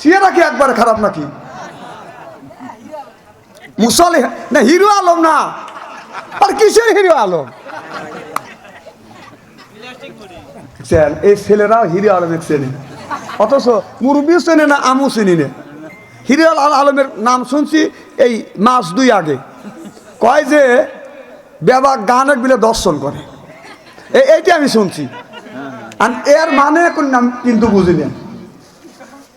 চেহারা কি একবার খারাপ নাকি? মুসলে না, হিরো আলম না। আর কিসের হিরো আলম? এই ছেলেরা হিরো আলমের চেনে। অথচ মুরব্বীও চেনে না আমু চিনি না। হিরো আল আলমের নাম শুনছি এই মাস দুই আগে। কয় যে, বেবা গানের বিলে দর্শন করে। এই এইটা আমি শুনছি। আর এর মানে কোন নাম কিন্তু বুঝি না।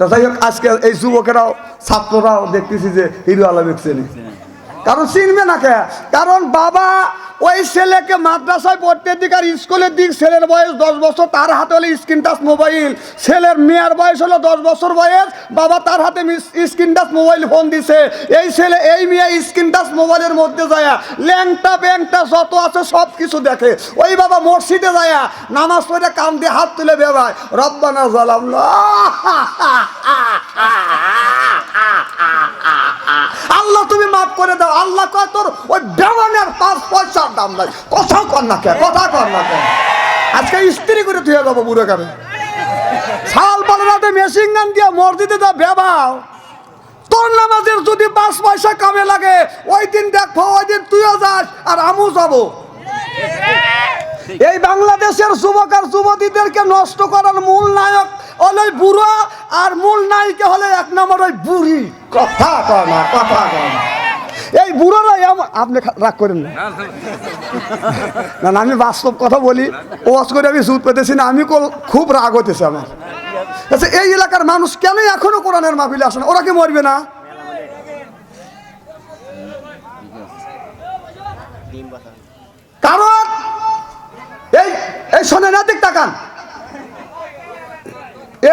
তা যাই হোক, আজকে এই যুবকেরাও, ছাত্ররাও দেখতেছি যে হিরো আলমের চেনে কারণ চিনবে না কে? কারণ বাবা ওই ছেলেকে মাদ্রাসায় পড়তে দিক আর স্কুলের দিক ছেলের বয়স দশ বছর, তার হাতে হলো স্ক্রিন টাচ মোবাইল। ছেলের মেয়ের বয়স হলো দশ বছর বয়স, বাবা তার হাতে স্ক্রিন টাচ মোবাইল ফোন দিছে। এই ছেলে, এই মেয়ে স্ক্রিন টাচ মোবাইলের মধ্যে যায়, ল্যাংটা ব্যাংটা যত আছে সব কিছু দেখে। ওই বাবা মসজিদে যায়, নামাজ পড়ে কান দিয়ে হাত তুলে বেবায় রব্বানা জালাম আল্লাহ তুমি মাফ করে দাও। আল্লাহ কয় তোর ওই দাম নাই কথা কর না কে কথা কর না কে আজকে স্ত্রী করে ধুয়ে যাব বুড়ো কাবে শাল পালাতে মেশিন গান দিয়ে মসজিদে যা বেবাও তোর নামাজের যদি পাঁচ পয়সা কামে লাগে, ওই দিন দেখো ওই দিন তুইও যাস আর আমু যাব। এই বাংলাদেশের যুবক আর যুবতীদেরকে নষ্ট করার মূল নায়ক হলো বুড়ো, আর মূল নায়িকা হলে এক নম্বর ওই বুড়ি। কথা কয় না, কথা কয় এই বুড়োরা এমন আপনি রাগ করেন না। না না। আমি বাস্তব কথা বলি। ওয়াজ করে আমি সুদ পেতেছি না আমি খুব রাগ হতেছে আমার। আচ্ছা এই এলাকার মানুষ কেন এখনও কোরআনের মাহফিলে আসে না? ওরা কি মরবে না? কারণ এই এই শোনেন এদিক তাকান।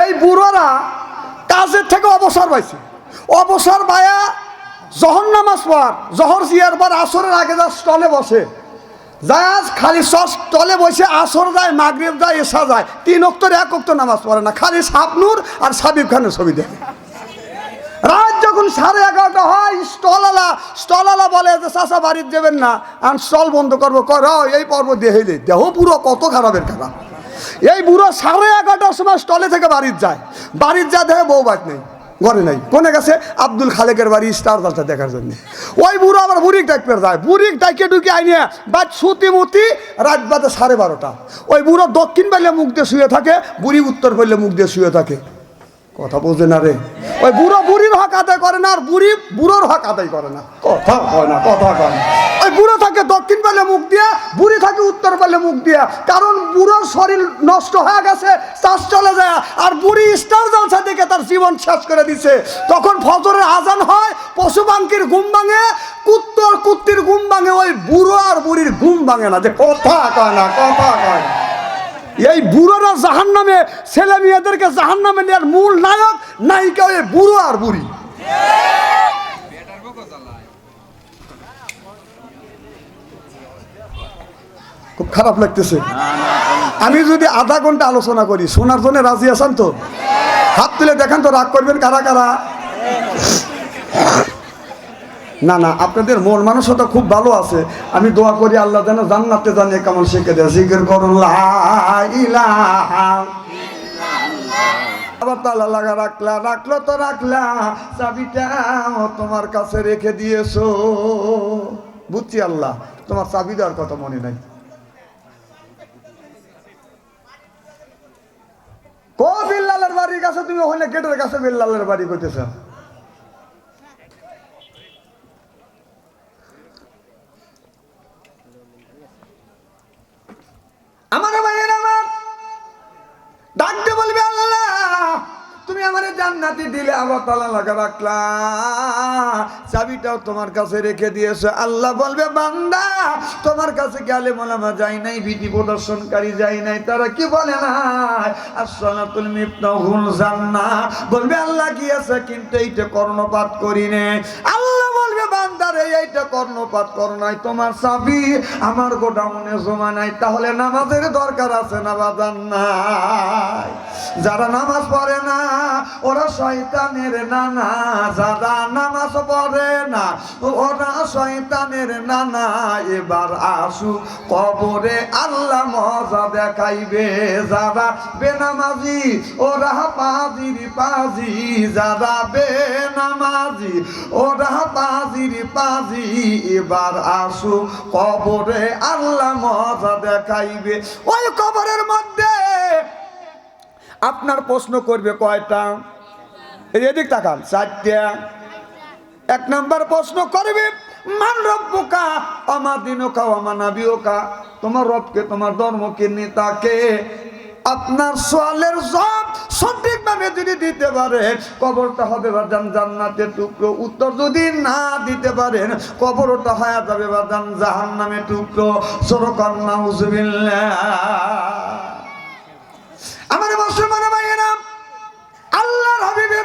এই বুড়োরা কাজের থেকে অবসর পাইছে। অবসর পায়া জহর নামাজ পর জহর জিয়ার পর আসরের আগে যা স্টলে বসে। জায়াজ খালি সব স্টলে বসে আসর যায়, মাগরিব যায় এসা যায়। তিন অক্তর, এক অক্তর নামাজ পড়ে না। খালি সাবনুর আর সাবিব খানের ছবি দেখে। রাত যখন সাড়ে এগারোটা হয়, স্টলওয়ালা স্টলওয়ালা বলে যে চাষা বাড়ির দেবেন না। আর স্টল বন্ধ করব। কর, এই পর্ব দেহে দে দেহ পুরো কত খারাপের খারাপ এই বুড়ো সাড়ে এগারোটার সময় স্টলে থেকে বাড়ির যায়। বাড়ির যা দেখে বউ বাদ নেই। ঘরে নাই। কোনে গেছে? আব্দুল খালেকের বাড়ি স্টার দশটা দেখার জন্য। ওই বুড়ো আবার বুড়িক টাইপের যায়। বুড়িক টাইকে ঢুকে আইনে বাদ সুতি মুতি রাত বাদে সাড়ে বারোটা। ওই বুড়ো দক্ষিণ পাইলে মুখ দিয়ে শুয়ে থাকে, বুড়ি উত্তর পাইলে মুখ দিয়ে শুয়ে থাকে। কথা বোঝে না রে। ওই বুড়ো বুড়ির হক আদায় করে না, আর বুড়ি বুড়োর হক আদায় করে না। কথা কয় না, কথা কয় না। ওই বুড়ো থাকে দক্ষিণ পালে মুখ দিয়া, বুড়ি থাকে উত্তর পালে মুখ দিয়া। কারণ বুড়োর শরীর নষ্ট হয়ে গেছে চাষ চলে যায়, আর বুড়ি স্টার জলসা দেখে তার জীবন শেষ করে দিছে। তখন ফজরের আজান হয়, পশু পাঙ্কির ঘুম ভাঙে, কুত্তর কুত্তির ঘুম ভাঙে, ওই বুড়ো আর বুড়ির ঘুম ভাঙে না। যে কথা কয় না, কথা কয় না। এই বুড়োরা জাহান নামে ছেলে মেয়েদেরকে জাহান নামে নেওয়ার মূল নায়ক নায়িকা ওই বুড়ো আর বুড়ি। খুব খারাপ লাগতেছে। আমি যদি আধা ঘণ্টা আলোচনা করি শোনার জন্য রাজি আছেন তো? হাত তুলে দেখেন তো রাগ করবেন কারা কারা? না না, আপনাদের মন মানসতা খুব ভালো আছে। আমি দোয়া করি আল্লাহ যেন জান্নাতে জানে কেমন শিখে দেয়। জিজ্ঞের করুন আবার রাখলা, রাখল তো রাখলা, চাবিটা তোমার কাছে রেখে দিয়েছ। বুঝছি আল্লাহ, তোমার কথা মনে নাই। বিল্লালের বাড়ির কাছে, তুমি কাছে বিল্লালের বাড়ি করতেছ আমার ভাইয়ের আমার। ডাকতে বলবে আল্লাহ, তুমি আমার জান্নাতি দিলে আবার তালা লাগা রাখলা। চাবিটাও তোমার কাছে রেখে দিয়েছ। আল্লাহ বলবে, বান্দা, তোমার কাছে গেলে মোলামা যাই নাই, বিধি প্রদর্শনকারী যাই নাই? তারা কি বলে না? আসসালাতুল মিফতাহুল জান্নাহ। বলবে, আল্লাহ কি আছে? কিন্তু এইটা কর্ণপাত করি নে এইটা কর্ণপাত করো নাই। তোমার চাবি আমার গোডাউনে জমা নাই। তাহলে নামাজের দরকার আছে না বাজান নাই? যারা নামাজ পড়ে না, ওরা শয়তানের নানা। যারা নামাজ পড়ে না, ওরা শয়তানের নানা। এবার আসু কবরে আল্লাহ মজা দেখাইবে। যারা বেনামাজি, ওরা পাজির পাজি। যারা বেনামাজি, ওরা পাজির পাজি। এবার আসু, কবরে আল্লাহ মজা দেখাইবে। ওই কবরের মধ্যে আপনার প্রশ্ন করবে কয়টা? এদিক তাকান, চারটা। এক নাম্বার প্রশ্ন করবে, মান রব্বুকা আমার দিনকা আমার নাবিওকা তোমার রবকে, তোমার ধর্মকে, নেতাকে আপনার সোয়ালের সঠিক সঠিকভাবে যদি দিতে পারেন, কবরটা হবে বাদান জান্নাতের টুকরো। উত্তর যদি না দিতে পারেন, কবরটা হয়ে যাবে বাদান জাহান নামে টুকরো সরকান্না আমার মুসলমান ভাইয়েরা, আল্লাহর হাবিবে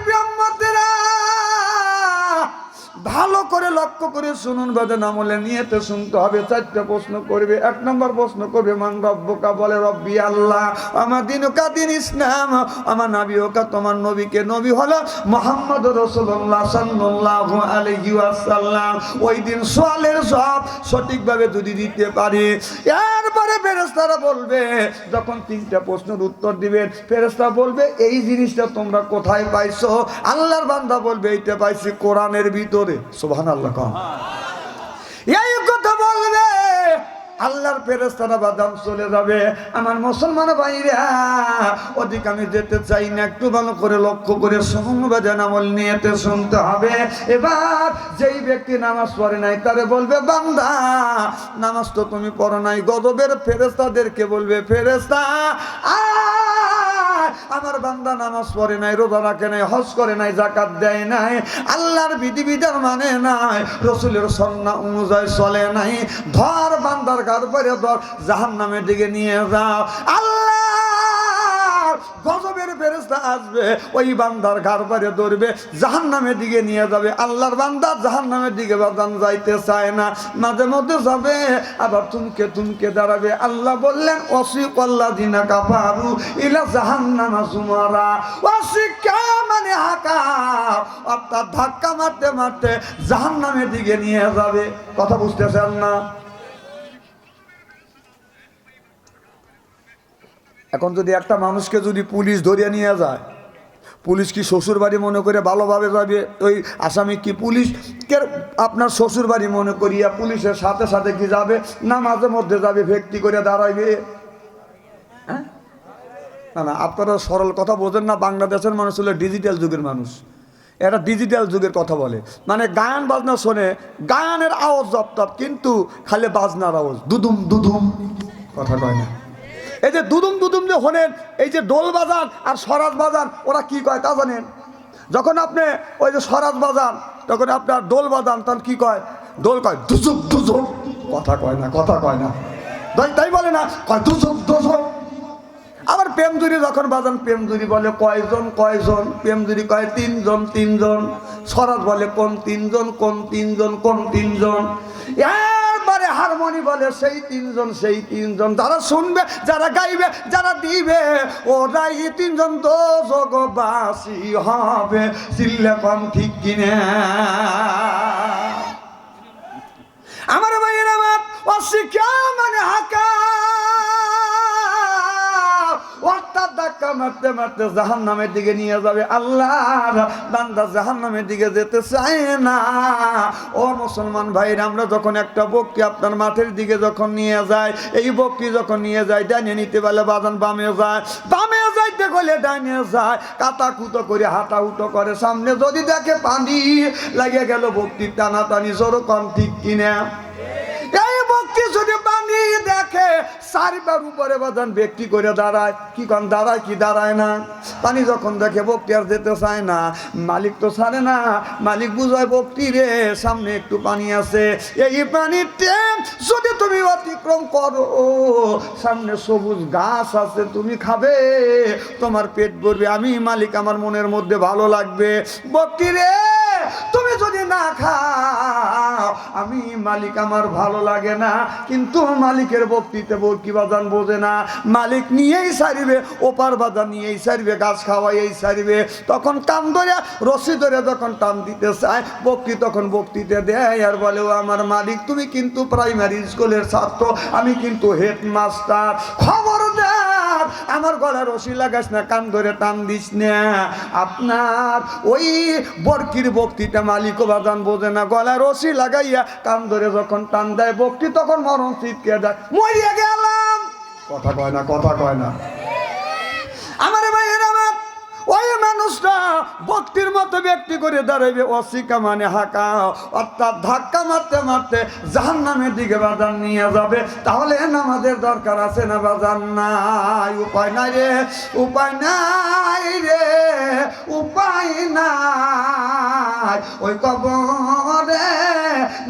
ভালো করে লক্ষ্য করে শুনুন, বাদে আমলে নিয়েতে শুনতে হবে, চারটে প্রশ্ন করবে, এক নম্বর প্রশ্ন করবে মান রব্বকা বলে, রব্বি আল্লাহ, আমার দিনকা দিন ইসলাম? আমার নাবি ওকা তোমার নবীকে নবী হলো মোহাম্মদ রসুল্লাহ সাল্লাহ আলহি আসাল্লাম ওই দিন সোয়ালের সব সঠিকভাবে যদি দিতে পারি। এরপরে ফেরেস্তারা বলবে যখন তিনটা প্রশ্নের উত্তর দিবেন ফেরেস্তা বলবে এই জিনিসটা তোমরা কোথায় পাইছো? আল্লাহর বান্দা বলবে এইটা পাইছি কোরআনের ভিতরে। সোভান আল্লাহ এই কথা বলবে আল্লাহর ফেরেস্তারা বাদাম চলে যাবে। আমার মুসলমান ভাইরা ওদিক আমি যেতে চাই না একটু ভালো করে লক্ষ্য করে বাজান নিয়ে নিয়েতে শুনতে হবে। এবার যেই ব্যক্তি নামাজ পড়ে নাই তারে বলবে বান্দা নামাজ তো তুমি পড়ো নাই। গদবের ফেরেস্তাদেরকে বলবে ফেরেস্তা আয়, আমার বান্দা নামাজ পড়ে নাই, রোজা রাখে নাই, হজ করে নাই জাকাত দেয় নাই, আল্লাহর বিধিবিধান মানে নাই, রসুলের সন্না অনুযায়ী চলে নাই। ধর বান্দার গার পরে ধর জাহান নামের দিকে নিয়ে যাও। আল্লাহ ফেরেস্তা আসবে, ওই বান্দার ঘর পারে ধরবে জাহান নামের দিকে নিয়ে যাবে। আল্লাহর বান্দা জাহান নামের দিকে বাদান যাইতে চায় না। মাঝে মধ্যে যাবে, আবার তুমকে তুমকে দাঁড়াবে। আল্লাহ বললেন অসিক আল্লাহ দিনা কাপারু ইলা জাহান নামা সুমারা অসিকা মানে হাকা অর্থাৎ ধাক্কা মারতে মারতে জাহান নামের দিকে নিয়ে যাবে। কথা বুঝতেছেন না? এখন যদি একটা মানুষকে যদি পুলিশ ধরিয়ে নিয়ে যায়, পুলিশ কি শ্বশুর বাড়ি মনে করে ভালোভাবে যাবে? ওই আসামি কি পুলিশ? কে আপনার শ্বশুর বাড়ি মনে করিয়া পুলিশের সাথে সাথে কি যাবে? না, মাঝে মধ্যে যাবে ভেক্তি করে দাঁড়াইবে। হ্যাঁ? না না, আপনারা সরল কথা বোঝেন না, বাংলাদেশের মানুষ হলো ডিজিটাল যুগের মানুষ। এটা ডিজিটাল যুগের কথা বলে। মানে গায়ন বাজনা শোনে, গায়নের আওয়াজ জপ্তাপ, কিন্তু খালি বাজনার আওয়াজ, দুদুম দুদুম, কথা কয় না। এই যে দুদুম দুদুম যে হলেন, এই যে দোল বাজান আর স্বরাজ বাজান ওরা কি কয় তা জানেন? যখন আপনি ওই যে স্বরাজ বাজান তখন আপনার দোল বাজান তখন কি কয়? দোল কয় দুজুক দুজুক কথা কয় না, কথা কয় না। তাই বলে না, কয় দুজুক দুজুক আবার প্রেমজুরি যখন বাজান প্রেমজুরি বলে কয়জন কয়জন? প্রেমজুরি কয় তিনজন তিনজন। স্বরাজ বলে কোন তিনজন কোন তিনজন কোন তিনজন? একবারে হারমোনি বলে সেই তিনজন সেই তিনজন। যারা শুনবে, যারা গাইবে, যারা দিবে, ওরাই তিনজন তো জগবাসী হবে। চিল্লে কম ঠিক কিনে? আমার ভাইয়ের আমার অশিক্ষা মানে হাকা। ধাক্কা মারতে মারতে জাহান নামের দিকে নিয়ে যাবে। আল্লাহ বান্দা জাহান নামের দিকে যেতে চায় না। ও মুসলমান ভাইরা, আমরা যখন একটা বককে আপনার মাঠের দিকে যখন নিয়ে যায়, এই বকটি যখন নিয়ে যায়, ডাইনে নিতে পারলে বাজান বামে যায়। বামে যাইতে গেলে ডাইনে যায়, কাতা কুতো করে, হাঁটা উটো করে। সামনে যদি দেখে পানি লাগে গেল বকটি টানা টানি জোর কম ঠিক কিনা? দেখে চারিবার উপরে বাজান ব্যক্তি করে দাঁড়ায়। কি কন, দাঁড়ায় কি দাঁড়ায় না? পানি যখন দেখে ভক্তি আর যেতে চায় না, মালিক তো ছাড়ে না। মালিক বুঝায় ভক্তি রে, সামনে একটু পানি আছে। এই পানিতে যদি তুমি অতিক্রম করো, সামনে সবুজ গাছ আছে, তুমি খাবে। তোমার পেট ভরবে। আমি মালিক, আমার মনের মধ্যে ভালো লাগবে। ভক্তি রে তুমি যদি না খাও, আমি মালিক আমার ভালো লাগে না, কিন্তু মালিকের বক্তৃতে কি বাদান বোঝে না। মালিক নিয়েই সারিবে, ওপার বাদান নিয়েই সারিবে, গাছ খাওয়াই সারিবে। তখন কান ধরে, রশি ধরে যখন টান দিতে চায়, বক্তি তখন বক্তৃতে দেয়, আর বলে, ও আমার মালিক, তুমি কিন্তু প্রাইমারি স্কুলের ছাত্র, আমি কিন্তু হেডমাস্টার খবরদার আমার গলার রশি লাগাস না, কান ধরে টান দিস না। আপনার ওই বরকির বক্তিটা মালিক বাদান বোঝে না, গলার রশি লাগাইয়া কান ধরে যখন টান দেয়, বক্তি তখন মরণ চিৎকে দেয় মরিয়া গেলাম। কথা কয় না, কথা কয় না। আমার ভাইয়ের আমার ওই মানুষটা ভক্তির মতো ব্যক্তি করে দাঁড়াইবে অশিকা মানে হাঁকা। অর্থাৎ ধাক্কা মারতে মারতে জাহান নামের দিকে বাজার নিয়ে যাবে। তাহলে নামাজের দরকার আছে না বাজার নাই? উপায় নাই রে, উপায় নাই রে, উপায় নাই। ওই কবরে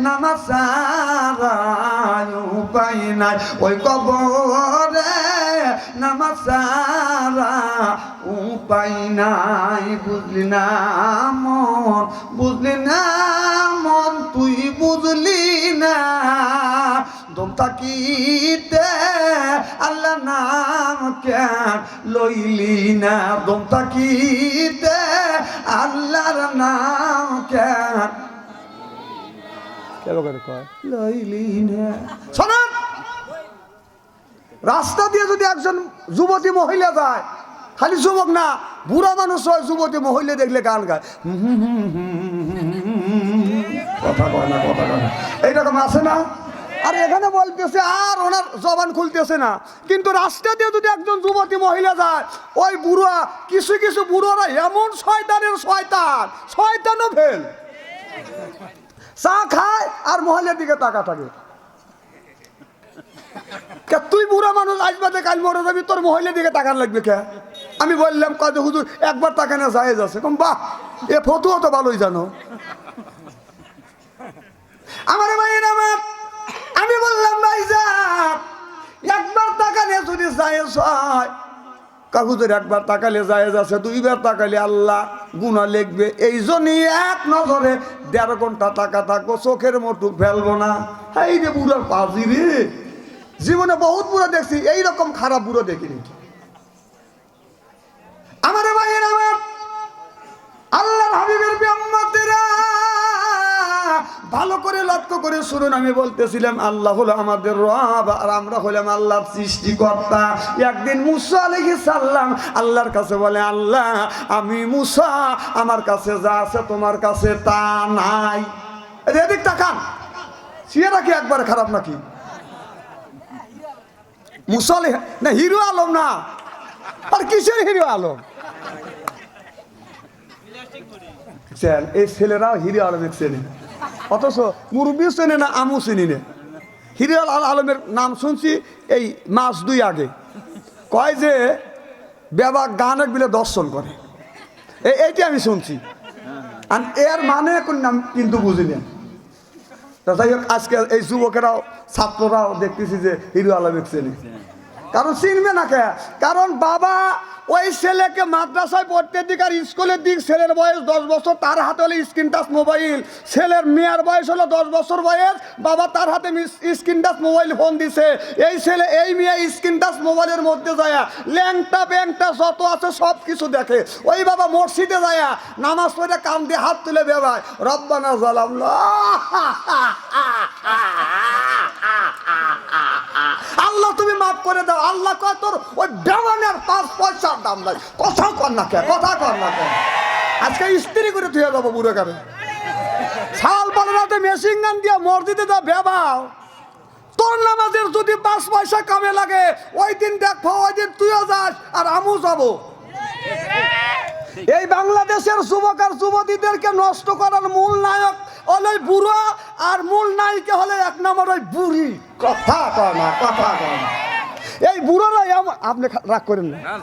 নামাজ উপায় নাই। ওই কবরে নামাজ উপায় নাই, বুঝলি না? মন বুঝলি না মন তুই বুঝলি না। দম তাকিতে আল্লাহ নাম কেন লইলি না? দম তাকিতে আল্লাহর নাম কেন লইলি না। শোনান রাস্তা দিয়ে যদি একজন যুবতী মহিলা যায় খালি যুবক না, বুড়া মানুষ হয়, যুবতী মহিলা দেখলে গান গায়। কথা কয় না, কথা কয় না। এইরকম আছে না? আর এখানে বলতেছে, আর ওনার জবান খুলতেছে না। কিন্তু রাস্তা দিয়ে যদি একজন যুবতী মহিলা যায়, ওই বুড়া, কিছু কিছু বুড়োরা এমন শয়তানের শয়তান, শয়তানও ফেল। চা খায় আর মহিলার দিকে তাকা থাকে। তুই বুড়া মানুষ আসবাদে কাল মরে যাবি, তোর মহিলার দিকে তাকান লাগবে কে? আমি বললাম কাজে হুজুর, একবার তাকানো যায় আছে। কম, বাহ, এ ফতুয়া তো ভালোই জানো। আমার ভাইয়ের আমার আমি বললাম, ভাই যা একবার তাকালে যদি যায় হয়। কাকুদের একবার তাকালে যায় আছে, দুইবার তাকালে আল্লাহ গুণা লিখবে। এই জন্যই এক নজরে দেড় ঘণ্টা টাকা থাকব, চোখের মতো ফেলব না। এই রে, বুড়ার পাজি জীবনে বহুত বুড়ো দেখছি, এইরকম খারাপ বুড়ো দেখিনি। আমার ভাইয়ের আমার আল্লাহর হাবিবের ব্যাম্মাতেরা ভালো করে লক্ষ্য করে শুনুন, আমি বলতেছিলাম, আল্লাহ হলো আমাদের রব, আর আমরা হলাম আল্লাহর সৃষ্টিকর্তা। একদিন মুসা আলাইহিস সালাম আল্লাহর কাছে বলে, আল্লাহ, আমি মুসা, আমার কাছে যা আছে তোমার কাছে তা নাই। এদিক তাকান। সিয়ারা কি একবার খারাপ নাকি? মুসালে না, হিরো আলম না। আর কিসের হিরো আলম? চেন, এই ছেলেরাও হিরো আলমের চেনে। অথচ মুরব্বী চেনে না আমু চিনি না। হিরো আল আলমের নাম শুনছি এই মাস দুই আগে। কয় যে বেবা গান বিলে দর্শন করে। এই এইটি আমি শুনছি। আর এর মানে কোন নাম কিন্তু বুঝিলেন তা যাই হোক, আজকে এই যুবকেরাও, ছাত্ররাও দেখতেছি যে হিরো আলমের চেনে। কারণ চিনবে না কে? কারণ বাবা ওই ছেলেকে মাদ্রাসায় পড়তে দিক আর স্কুলের দিক, ছেলের বয়স দশ বছর, তার হাতে হলো স্ক্রিন টাচ মোবাইল। ছেলের মেয়ের বয়স হলো দশ বছর বয়স, বাবা তার হাতে স্ক্রিন টাচ মোবাইল ফোন দিছে। এই ছেলে, এই মেয়ে স্ক্রিন টাচ মোবাইলের মধ্যে যায়। ল্যাংটা ব্যাংটা যত আছে সব কিছু দেখে। ওই বাবা মসজিদে যায়, নামাজ পড়ে কান দিয়ে হাত তুলে বেবায় রব্বানা জালাম আল্লাহ তুমি মাফ করে দাও। আল্লাহ কয় তোর ওই বেমানের পাঁচ পয়সার দাম নাই। কথা কর না কে কথা কর না কে আজকে স্ত্রী করে তুই যাব বুড়ো কাবে শাল পালাতে মেশিন গান দিয়ে মসজিদে যা বেবাও তোর নামাজের যদি পাঁচ পয়সা কামে লাগে, ওই দিন দেখব ওই দিন তুইও যাস আর আমু যাব। এই বাংলাদেশের যুবক আর যুবতীদেরকে নষ্ট করার মূল নায়ক হলো বুড়ো, আর মূল নায়িকা হলে এক নম্বর ওই বুড়ি। কথা কয় না কথা কয় না এই বুড়োরাই আম- আপনি রাগ করেন না।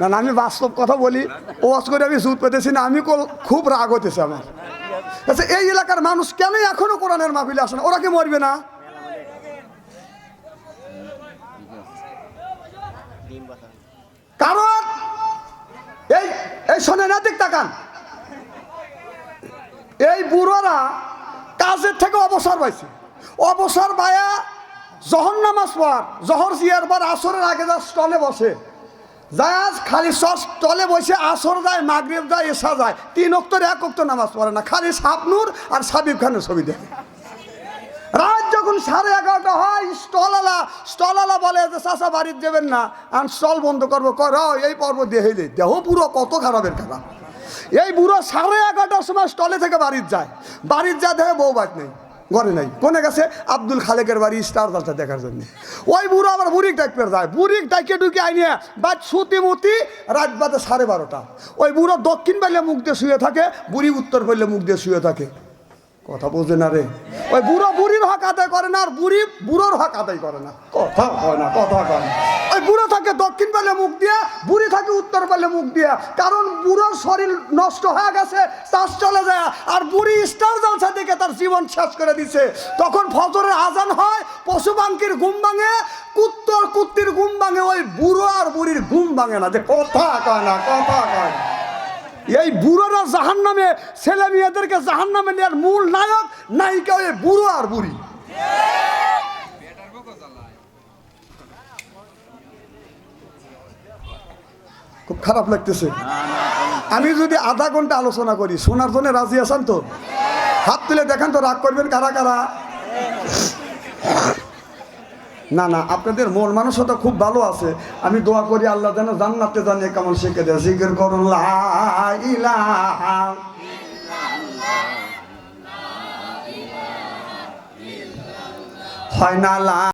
না না, আমি বাস্তব কথা বলি। ওয়াজ করে আমি সুদ পেতেছি না, আমি খুব রাগ হতেছে আমার। আচ্ছা এই এলাকার মানুষ কেন এখনও কোরআনের মাহফিলে আসে না? ওরা কি মরবে না? কারণ, এই এই শোনেন, এদিক তাকান। এই বুড়োরা কাজের থেকে অবসর পাইছে। অবসর পায়া জহর নামাজ পর জহর জিয়ার পর আসরের আগে যা স্টলে বসে। যায় আজ খালি সব স্টলে বসে আসর যায়, মাগরিব যায় এসা যায়। তিন অক্তর এক অক্তর নামাজ পড়ে না, খালি সাপনুর আর সাবিব খানের ছবি দেখে। রাত যখন সাড়ে এগারোটা হয়, স্টলওয়ালা স্টলওয়ালা বলে যে চাষা বাড়ির দেবেন না আর স্টল বন্ধ করব, কর, এই পর্ব দেহে দে দেহ পুরো কত খারাপের খারাপ। এই বুড়ো সাড়ে এগারোটার সময় স্টলে থেকে বাড়ির যায়। বাড়ির যা দেখে বউ বাদ নেই। ঘরে নাই। কোনে গেছে? আব্দুল খালেকের বাড়ি স্টার দাসটা দেখার জন্য। ওই বুড়ো আবার বুড়িক পেয়ে যায়। বুড়িক ডাকিয়ে ঢুকে আইনে বাদ সুতি মুতি রাত বাদে সাড়ে বারোটা। ওই বুড়ো দক্ষিণ পাইলে মুখ দিয়ে শুয়ে থাকে, বুড়ি উত্তর পাইলে মুখ দিয়ে শুয়ে থাকে। কথা বোঝে না রে। ওই বুড়ো বুড়ির হক আদায় করে না আর বুড়ি বুড়োর হক আদায় করে না। কথা কয় না, কথা কয় না। ওই বুড়ো থাকে দক্ষিণ পালে মুখ দিয়ে, বুড়ি থাকে উত্তর পালে মুখ দিয়ে। কারণ বুড়োর শরীর নষ্ট হয়ে গেছে চাষ চলে যায়, আর বুড়ি স্টার জলসা দেখে তার জীবন শেষ করে দিছে। তখন ফজরের আজান হয়, পশু পাঙ্কির ঘুম ভাঙে, কুত্তর কুত্তির ঘুম ভাঙে, ওই বুড়ো আর বুড়ির ঘুম ভাঙে না। যে কথা কয় না, কথা কয় না। এই বুড়োরা জাহান নামে ছেলে মেয়েদেরকে জাহান নামে নেওয়ার মূল নায়ক নায়িকা ওই বুড়ো আর বুড়ি। খুব খারাপ লাগতেছে। আমি যদি আধা ঘণ্টা আলোচনা করি, শোনার জন্য রাজি আছেন তো? হাত তুলে দেখেন তো রাগ করবেন কারা কারা? না না, আপনাদের মন মানসতা খুব ভালো আছে। আমি দোয়া করি আল্লাহ যেন জান্নাতে জানিয়ে কেমন শিখে দেয়। জিকির করুন হয় না, লা